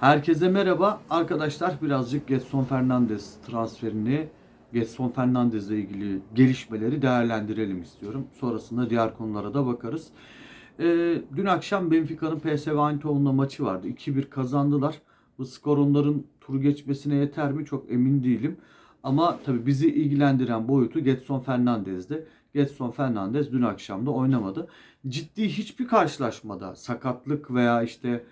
Herkese merhaba. Arkadaşlar birazcık Getson Fernandes transferini, Getson Fernandez ile ilgili gelişmeleri değerlendirelim istiyorum. Sonrasında diğer konulara da bakarız. Ee, dün akşam Benfica'nın PSV Eindhoven'la maçı vardı. 2-1 kazandılar. Bu skor onların turu geçmesine yeter mi çok emin değilim. Ama tabii bizi ilgilendiren boyutu Getson Fernandez'di. Getson Fernandez dün akşam da oynamadı. Ciddi hiçbir karşılaşmada sakatlık veya işte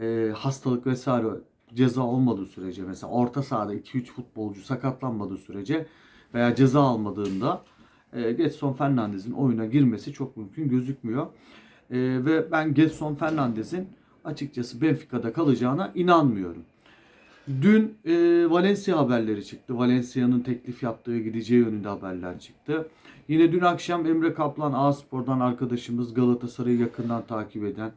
e, hastalık vesaire ceza olmadığı sürece mesela orta sahada 2-3 futbolcu sakatlanmadığı sürece veya ceza almadığında e, Getson Fernandez'in oyuna girmesi çok mümkün gözükmüyor. E, ve ben Getson Fernandez'in açıkçası Benfica'da kalacağına inanmıyorum. Dün e, Valencia haberleri çıktı. Valencia'nın teklif yaptığı gideceği yönünde haberler çıktı. Yine dün akşam Emre Kaplan A-Spor'dan arkadaşımız Galatasaray'ı yakından takip eden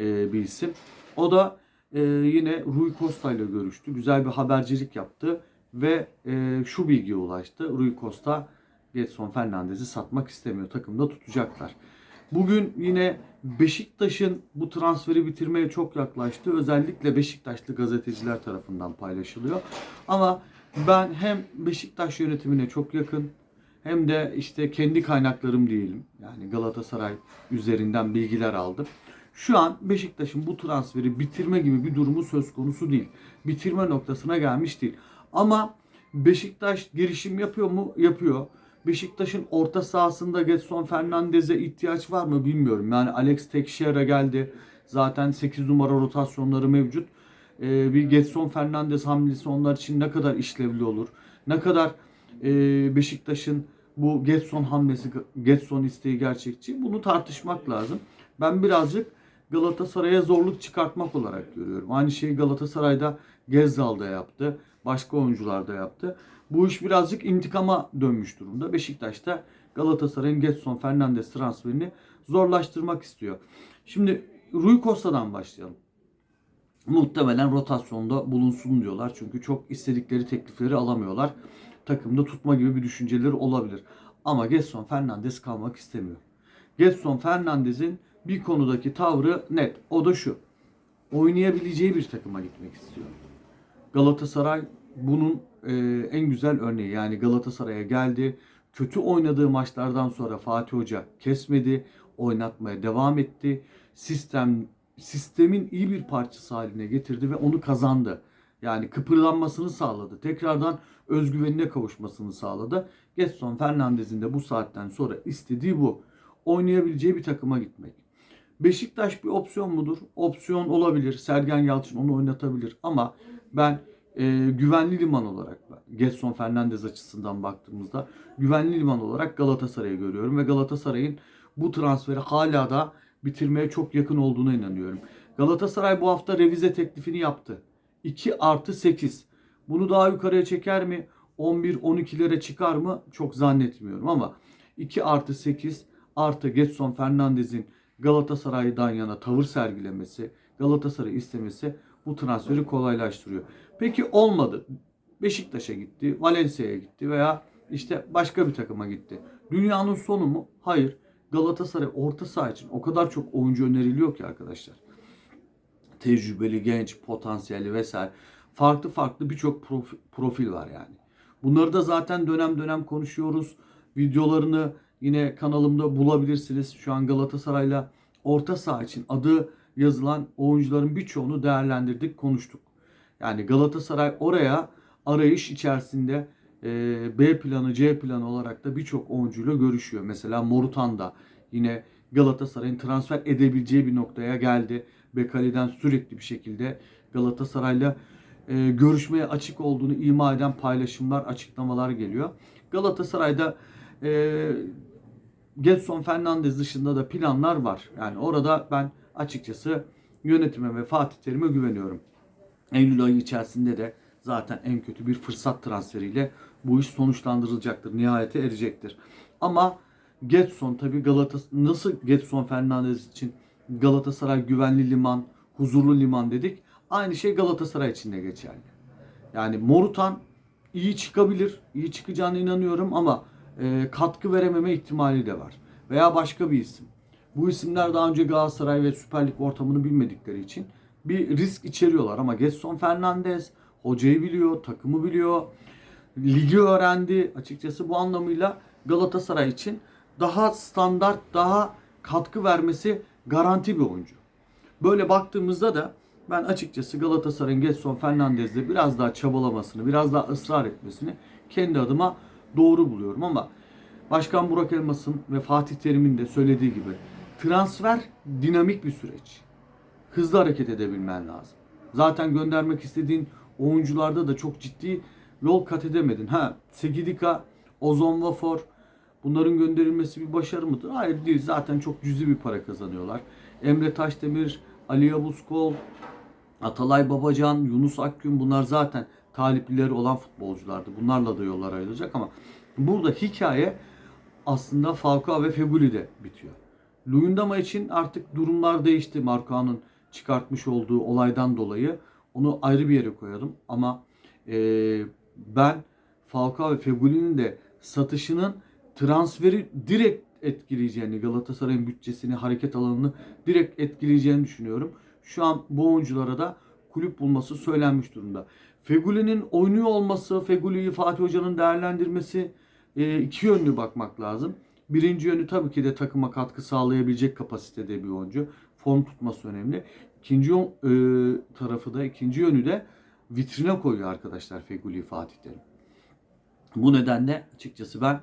e, bir isim. O da e, yine Rui Costa ile görüştü. Güzel bir habercilik yaptı ve e, şu bilgiye ulaştı. Rui Costa Getson Fernandez'i satmak istemiyor. Takımda tutacaklar. Bugün yine Beşiktaş'ın bu transferi bitirmeye çok yaklaştı. Özellikle Beşiktaşlı gazeteciler tarafından paylaşılıyor. Ama ben hem Beşiktaş yönetimine çok yakın hem de işte kendi kaynaklarım diyelim. Yani Galatasaray üzerinden bilgiler aldım. Şu an Beşiktaş'ın bu transferi bitirme gibi bir durumu söz konusu değil. Bitirme noktasına gelmiş değil. Ama Beşiktaş girişim yapıyor mu? Yapıyor. Beşiktaş'ın orta sahasında Getson Fernandez'e ihtiyaç var mı bilmiyorum. Yani Alex Teixeira geldi. Zaten 8 numara rotasyonları mevcut. Ee, bir Getson Fernandez hamlesi onlar için ne kadar işlevli olur? Ne kadar e, Beşiktaş'ın bu Getson hamlesi, Getson isteği gerçekçi? Bunu tartışmak lazım. Ben birazcık Galatasaray'a zorluk çıkartmak olarak görüyorum. Aynı şeyi Galatasaray'da Gezzal'da yaptı. Başka oyuncular da yaptı. Bu iş birazcık intikama dönmüş durumda. Beşiktaş'ta Galatasaray'ın Getson Fernandes transferini zorlaştırmak istiyor. Şimdi Rui Costa'dan başlayalım. Muhtemelen rotasyonda bulunsun diyorlar. Çünkü çok istedikleri teklifleri alamıyorlar. Takımda tutma gibi bir düşünceleri olabilir. Ama Getson Fernandes kalmak istemiyor. Getson Fernandez'in bir konudaki tavrı net. O da şu. Oynayabileceği bir takıma gitmek istiyor. Galatasaray bunun e, en güzel örneği. Yani Galatasaray'a geldi. Kötü oynadığı maçlardan sonra Fatih Hoca kesmedi. Oynatmaya devam etti. Sistem sistemin iyi bir parçası haline getirdi ve onu kazandı. Yani kıpırdanmasını sağladı. Tekrardan özgüvenine kavuşmasını sağladı. Getson Fernandez'in de bu saatten sonra istediği bu. Oynayabileceği bir takıma gitmek. Beşiktaş bir opsiyon mudur? Opsiyon olabilir. Sergen Yalçın onu oynatabilir. Ama ben e, güvenli liman olarak Getson Fernandez açısından baktığımızda güvenli liman olarak Galatasaray'ı görüyorum ve Galatasaray'ın bu transferi hala da bitirmeye çok yakın olduğuna inanıyorum. Galatasaray bu hafta revize teklifini yaptı. 2 artı 8. Bunu daha yukarıya çeker mi? 11-12'lere çıkar mı? Çok zannetmiyorum ama 2 artı 8 artı Getson Fernandez'in Galatasaray'dan yana tavır sergilemesi, Galatasaray'ı istemesi bu transferi kolaylaştırıyor. Peki olmadı. Beşiktaş'a gitti, Valencia'ya gitti veya işte başka bir takıma gitti. Dünyanın sonu mu? Hayır. Galatasaray orta saha için o kadar çok oyuncu öneriliyor ki arkadaşlar. Tecrübeli, genç, potansiyelli vesaire. Farklı farklı birçok profi- profil var yani. Bunları da zaten dönem dönem konuşuyoruz. Videolarını yine kanalımda bulabilirsiniz. Şu an Galatasaray'la orta saha için adı yazılan oyuncuların birçoğunu değerlendirdik, konuştuk. Yani Galatasaray oraya arayış içerisinde e, B planı, C planı olarak da birçok oyuncuyla görüşüyor. Mesela Morutan da yine Galatasaray'ın transfer edebileceği bir noktaya geldi. Bekali'den sürekli bir şekilde Galatasaray'la e, görüşmeye açık olduğunu ima eden paylaşımlar, açıklamalar geliyor. Galatasaray'da e, Getson Fernandez dışında da planlar var. Yani orada ben açıkçası yönetime ve Fatih Terim'e güveniyorum. Eylül ayı içerisinde de zaten en kötü bir fırsat transferiyle bu iş sonuçlandırılacaktır. Nihayete erecektir. Ama Getson tabi Galatasaray nasıl Getson Fernandez için Galatasaray güvenli liman, huzurlu liman dedik. Aynı şey Galatasaray için de geçerli. Yani Morutan iyi çıkabilir. iyi çıkacağına inanıyorum ama e, katkı verememe ihtimali de var. Veya başka bir isim. Bu isimler daha önce Galatasaray ve Süper Lig ortamını bilmedikleri için bir risk içeriyorlar ama Getson Fernandez hocayı biliyor, takımı biliyor, ligi öğrendi. Açıkçası bu anlamıyla Galatasaray için daha standart, daha katkı vermesi garanti bir oyuncu. Böyle baktığımızda da ben açıkçası Galatasaray'ın Getson Fernandez'de biraz daha çabalamasını, biraz daha ısrar etmesini kendi adıma doğru buluyorum ama Başkan Burak Elmas'ın ve Fatih Terim'in de söylediği gibi transfer dinamik bir süreç. Hızlı hareket edebilmen lazım. Zaten göndermek istediğin oyuncularda da çok ciddi yol kat edemedin. Ha Segidika, Ozon Vafor bunların gönderilmesi bir başarı mıdır? Hayır değil. Zaten çok cüzi bir para kazanıyorlar. Emre Taşdemir, Ali Yavuzkol, Atalay Babacan, Yunus Akgün bunlar zaten talipleri olan futbolculardı. Bunlarla da yollar ayrılacak ama burada hikaye aslında Falcao ve Feguli'de bitiyor. Luyendama için artık durumlar değişti. Marcao'nun çıkartmış olduğu olaydan dolayı onu ayrı bir yere koyalım. Ama eee, ben Falcao ve Feguli'nin de satışının transferi direkt etkileyeceğini, Galatasaray'ın bütçesini, hareket alanını direkt etkileyeceğini düşünüyorum. Şu an bu oyunculara da kulüp bulması söylenmiş durumda. Feguli'nin oynuyor olması, Feguli'yi Fatih Hoca'nın değerlendirmesi e, iki yönlü bakmak lazım. Birinci yönü tabii ki de takıma katkı sağlayabilecek kapasitede bir oyuncu. Form tutması önemli. İkinci e, tarafı da, ikinci yönü de vitrine koyuyor arkadaşlar Feguli Fatih Terim. Bu nedenle açıkçası ben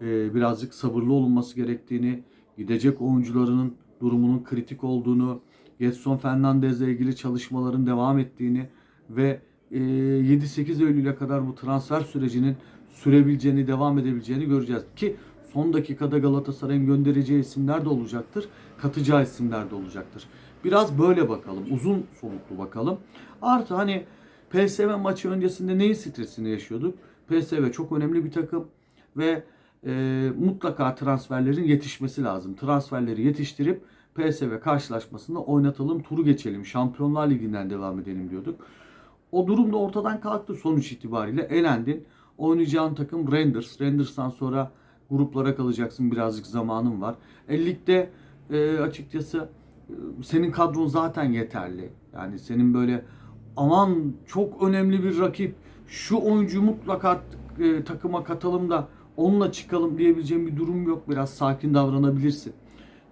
e, birazcık sabırlı olunması gerektiğini, gidecek oyuncularının durumunun kritik olduğunu, Getson Fernandez'le ilgili çalışmaların devam ettiğini ve 7-8 Eylül'e kadar bu transfer sürecinin sürebileceğini, devam edebileceğini göreceğiz. Ki son dakikada Galatasaray'ın göndereceği isimler de olacaktır, katacağı isimler de olacaktır. Biraz böyle bakalım, uzun soluklu bakalım. Artı hani PSV maçı öncesinde neyin stresini yaşıyorduk? PSV çok önemli bir takım ve e, mutlaka transferlerin yetişmesi lazım. Transferleri yetiştirip PSV karşılaşmasında oynatalım, turu geçelim, Şampiyonlar Ligi'nden devam edelim diyorduk. O durum da ortadan kalktı sonuç itibariyle. Elendin. Oynayacağın takım Renders. Renders'tan sonra gruplara kalacaksın. Birazcık zamanın var. E, ligde e, açıkçası e, senin kadron zaten yeterli. Yani senin böyle aman çok önemli bir rakip şu oyuncu mutlaka e, takıma katalım da onunla çıkalım diyebileceğim bir durum yok. Biraz sakin davranabilirsin.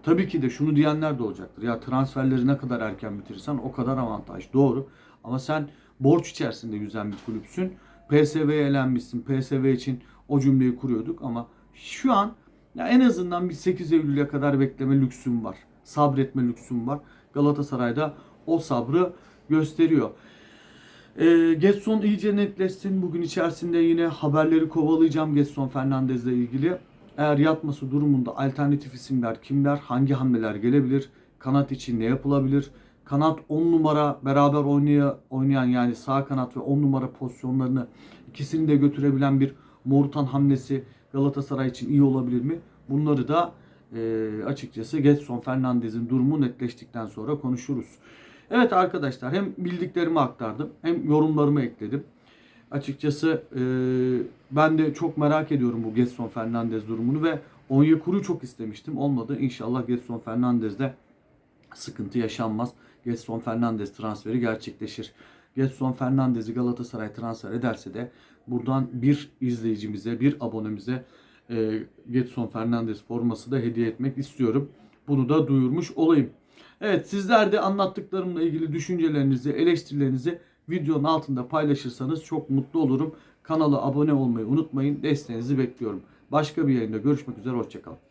Tabii ki de şunu diyenler de olacaktır. Ya transferleri ne kadar erken bitirirsen o kadar avantaj. Doğru. Ama sen borç içerisinde yüzen bir kulüpsün. PSV'ye elenmişsin. PSV için o cümleyi kuruyorduk ama şu an ya en azından bir 8 Eylül'e kadar bekleme lüksüm var. Sabretme lüksüm var. Galatasaray'da o sabrı gösteriyor. E, Getson iyice netleşsin. Bugün içerisinde yine haberleri kovalayacağım Getson Fernandez'le ilgili. Eğer yatması durumunda alternatif isimler kimler, hangi hamleler gelebilir, kanat için ne yapılabilir? Kanat 10 numara beraber oynaya, oynayan yani sağ kanat ve 10 numara pozisyonlarını ikisini de götürebilen bir Morutan hamlesi Galatasaray için iyi olabilir mi? Bunları da e, açıkçası Getson Fernandez'in durumu netleştikten sonra konuşuruz. Evet arkadaşlar hem bildiklerimi aktardım hem yorumlarımı ekledim. Açıkçası e, ben de çok merak ediyorum bu Getson Fernandez durumunu ve Onyekuru'yu çok istemiştim. Olmadı. İnşallah Getson Fernandez'de sıkıntı yaşanmaz. Getson Fernandez transferi gerçekleşir. Getson Fernandez'i Galatasaray transfer ederse de buradan bir izleyicimize, bir abonemize e, Getson Fernandez forması da hediye etmek istiyorum. Bunu da duyurmuş olayım. Evet sizler de anlattıklarımla ilgili düşüncelerinizi, eleştirilerinizi videonun altında paylaşırsanız çok mutlu olurum. Kanala abone olmayı unutmayın. Desteğinizi bekliyorum. Başka bir yayında görüşmek üzere. Hoşçakalın.